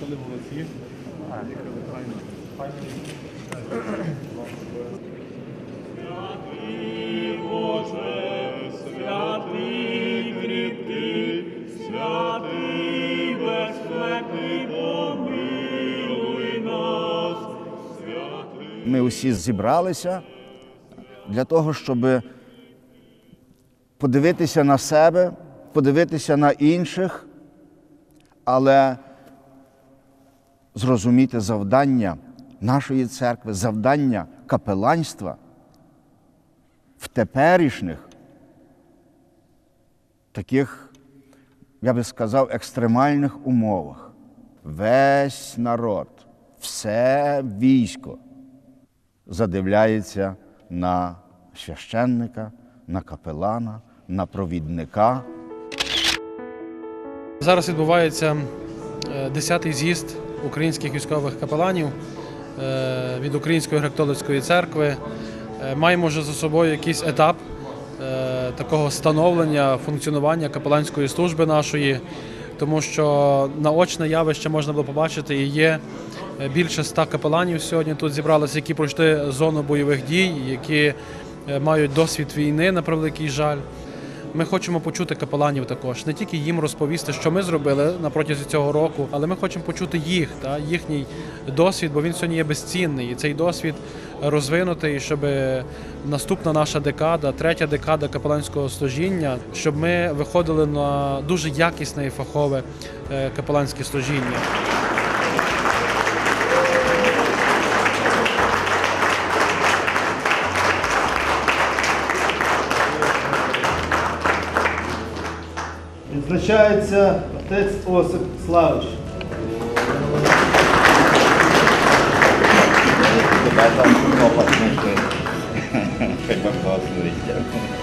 Поїхали, молодці. Файно. Файно. Святий кріпкий, святий безсмертний, помилуй нас, святий. Ми усі зібралися для того, щоб подивитися на себе, подивитися на інших, але зрозуміти завдання нашої церкви, завдання капеланства в теперішніх таких, я би сказав, екстремальних умовах. Весь народ, все військо задивляється на священника, на капелана, на провідника. Зараз відбувається 10-й з'їзд українських військових капеланів е, від Української греко-католицької церкви. Е, Маємо вже за собою якийсь етап е, такого становлення функціонування капеланської служби нашої, тому що наочне явище можна було побачити і є більше ста капеланів сьогодні тут зібралися, які пройшли зону бойових дій, які мають досвід війни на превеликий жаль. Ми хочемо почути капеланів також, не тільки їм розповісти, що ми зробили на протязі цього року, але ми хочемо почути їх та їхній досвід, бо він сьогодні є безцінний. І цей досвід розвинутий, щоб наступна наша декада, третя декада капеланського служіння, щоб ми виходили на дуже якісне і фахове е, капеланське служіння. Відзначається отець Осип Славич. Тебе там копать знайшли. Хай Бог благословить.